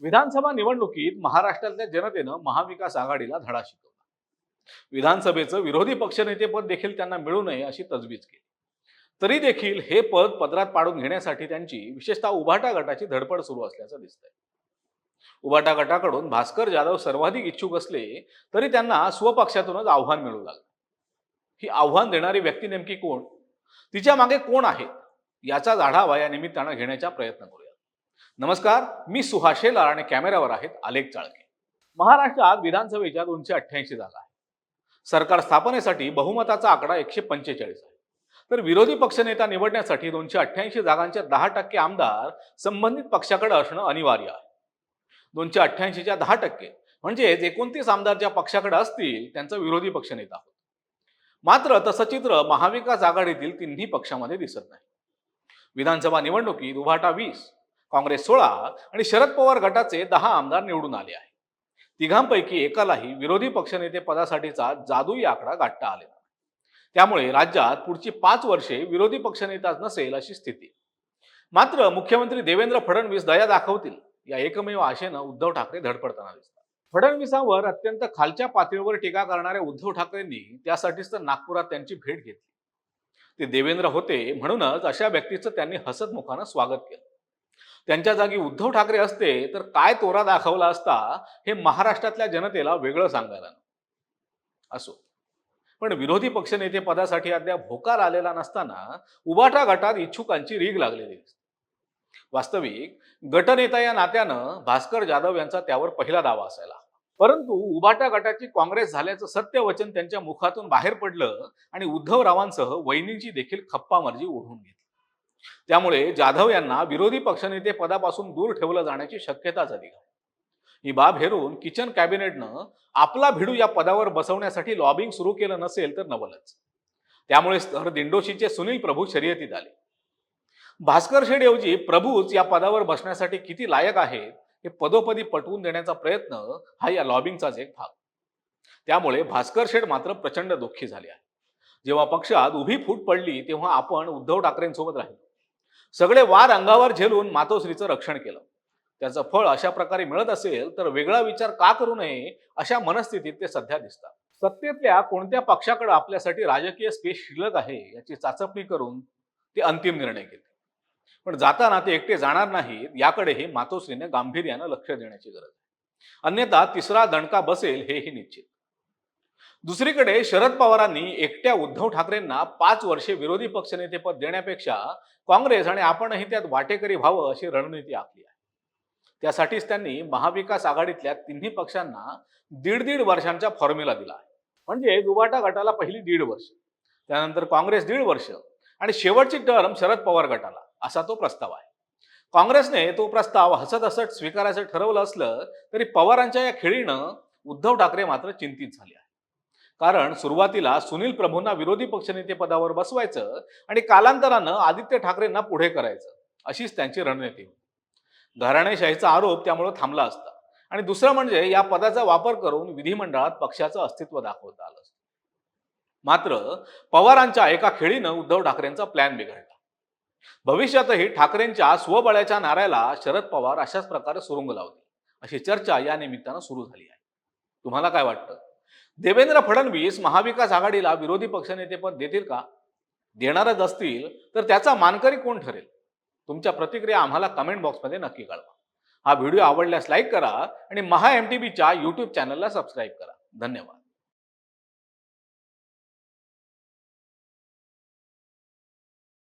विधानसभा निवडणुकीत महाराष्ट्रातल्या जनतेनं महाविकास आघाडीला धडा शिकवला. विधानसभेचं विरोधी पक्षनेतेपद देखील त्यांना मिळू नये अशी तजवीज केली. तरी देखील हे पद पदरात पाडून घेण्यासाठी त्यांची विशेषतः उभाटा गटाची धडपड सुरू असल्याचं दिसतंय. उभाटा गटाकडून भास्कर जाधव सर्वाधिक इच्छुक असले तरी त्यांना स्वपक्षातूनच आव्हान मिळू लागलं. ही आव्हान देणारी व्यक्ती नेमकी कोण? तिच्यामागे कोण आहे याचाच आढावा या निमित्तानं घेण्याचा प्रयत्न करूया. नमस्कार मी सुहाशे लाराणे. आणि कॅमेऱ्यावर आहेत आलेख चाळके महाराष्ट्रात विधानसभेच्या दोनशे अठ्ठ्याऐंशी जागा आहे सरकार स्थापनेसाठी बहुमताचा आकडा एकशे पंचेचाळीस आहे. तर विरोधी पक्षनेता निवडण्यासाठी दोनशे अठ्ठ्याऐंशी जागांच्या दहा टक्के आमदार संबंधित पक्षाकडे असणं अनिवार्य आहे. दोनशे अठ्ठ्याऐंशीच्या दहा टक्के म्हणजेच एकोणतीस आमदार ज्या पक्षाकडे असतील त्यांचा विरोधी पक्षनेता होत. मात्र तसं चित्र महाविकास आघाडीतील तिन्ही पक्षामध्ये दिसत नाही. विधानसभा निवडणुकीत उभाटा वीस काँग्रेस सोळा आणि शरद पवार गटाचे दहा आमदार निवडून आले आहे तिघांपैकी एकालाही विरोधी पक्षनेते पदासाठीचा जादुई आकडा गाठता आलेला त्यामुळे राज्यात पुढची पाच वर्षे विरोधी पक्षनेताच नसेल अशी स्थिती. मात्र मुख्यमंत्री देवेंद्र फडणवीस दया दाखवतील या एकमेव आशेनं उद्धव ठाकरे धडपडताना दिसतात. फडणवीसांवर अत्यंत खालच्या पातळीवर टीका करणाऱ्या उद्धव ठाकरेंनी त्यासाठीच तर नागपुरात त्यांची भेट घेतली. ते देवेंद्र होते म्हणूनच अशा व्यक्तीचं त्यांनी हसतमुखानं स्वागत केलं. त्यांच्या जागी उद्धव ठाकरे असते तर काय तोरा दाखवला असता हे महाराष्ट्रातल्या जनतेला वेगळं सांगायला असो. पण विरोधी पक्षनेते पदासाठी अद्याप होकार आलेला नसताना उबाटा गटात इच्छुकांची रीग लागलेली दिसते. वास्तविक गटनेता या नात्यानं भास्कर जाधव यांचा त्यावर पहिला दावा असायला परंतु उबाटा गटाची काँग्रेस झाल्याचं सत्य वचन त्यांच्या मुखातून बाहेर पडलं आणि उद्धवरावांसह वहिनींची देखील खप्पामर्जी ओढून घेतली. त्यामुळे जाधव यांना विरोधी पक्षनेते पदापासून दूर ठेवलं जाण्याची शक्यताच अधिक आहे ही बाब हेरून किचन कॅबिनेटनं आपला भिडू या पदावर बसवण्यासाठी लॉबिंग सुरू केलं नसेल तर नवलच. त्यामुळे तर दिंडोशीचे सुनील प्रभू शर्यतीत आले. भास्कर शेड ऐवजी प्रभूच या पदावर बसण्यासाठी किती लायक आहेत हे पदोपदी पटवून देण्याचा प्रयत्न हा या लॉबिंगचाच एक भाग. त्यामुळे भास्कर शेड मात्र प्रचंड दुःखी झाले आहे जेव्हा पक्षात उभी फूट पडली तेव्हा आपण उद्धव ठाकरेंसोबत राहिलो. सगळे वार अंगावर झेलून मातोश्रीचं रक्षण केलं. त्याचं फळ अशा प्रकारे मिळत असेल तर वेगळा विचार का करू नये अशा मनस्थितीत ते सध्या दिसतात. सत्तेतल्या कोणत्या पक्षाकडे आपल्यासाठी राजकीय स्पेस शिल्लक आहे याची चाचपणी करून ते अंतिम निर्णय घेते पण जाताना ते एकटे जाणार नाहीत याकडेही मातोश्रीने गांभीर्यानं लक्ष देण्याची गरज आहे. अन्यथा तिसरा दणका बसेल हेही निश्चित. दुसरीकडे शरद पवारांनी एकट्या उद्धव ठाकरेंना पाच वर्षे विरोधी पक्षनेतेपद देण्यापेक्षा काँग्रेस आणि आपणही त्यात वाटेकरी व्हावं अशी रणनीती आखली आहे. त्यासाठीच त्यांनी महाविकास आघाडीतल्या तिन्ही पक्षांना दीड दीड वर्षांचा फॉर्म्युला दिला आहे. म्हणजे दुबाटा गटाला पहिली दीड वर्ष त्यानंतर काँग्रेस दीड वर्ष आणि शेवटची टर्म शरद पवार गटाला असा तो प्रस्ताव आहे. काँग्रेसने तो प्रस्ताव हसत हसत स्वीकारायचं ठरवलं असलं तरी पवारांच्या या खेळीनं उद्धव ठाकरे मात्र चिंतित झाले आहे कारण सुरुवातीला सुनील प्रभूंना विरोधी पक्षनेते पदावर बसवायचं आणि कालांतरानं आदित्य ठाकरेंना पुढे करायचं अशीच त्यांची रणनीती. होती घराणेशाहीचा आरोप त्यामुळे थांबला असता. आणि दुसरं म्हणजे या पदाचा वापर करून विधिमंडळात पक्षाचं अस्तित्व दाखवता आलं असतं. मात्र पवारांच्या एका खेळीनं उद्धव ठाकरेंचा प्लॅन बिघडला. भविष्यातही ठाकरेंच्या स्वबळाच्या नाऱ्याला शरद पवार अशाच प्रकारे सुरुंग लावतील अशी चर्चा या निमित्तानं सुरू झाली आहे. तुम्हाला काय वाटतं? देवेंद्र फडणवीस महाविकास आघाडीला विरोधी पक्षनेतेपद देतील का? देणारच असतील तर त्याचा मानकरी कोण ठरेल? तुमच्या प्रतिक्रिया आम्हाला कमेंट बॉक्समध्ये नक्की कळवा. हा व्हिडिओ आवडल्यास लाईक करा आणि महा एम टी बीच्या यूट्यूब चॅनलला सबस्क्राईब करा. धन्यवाद.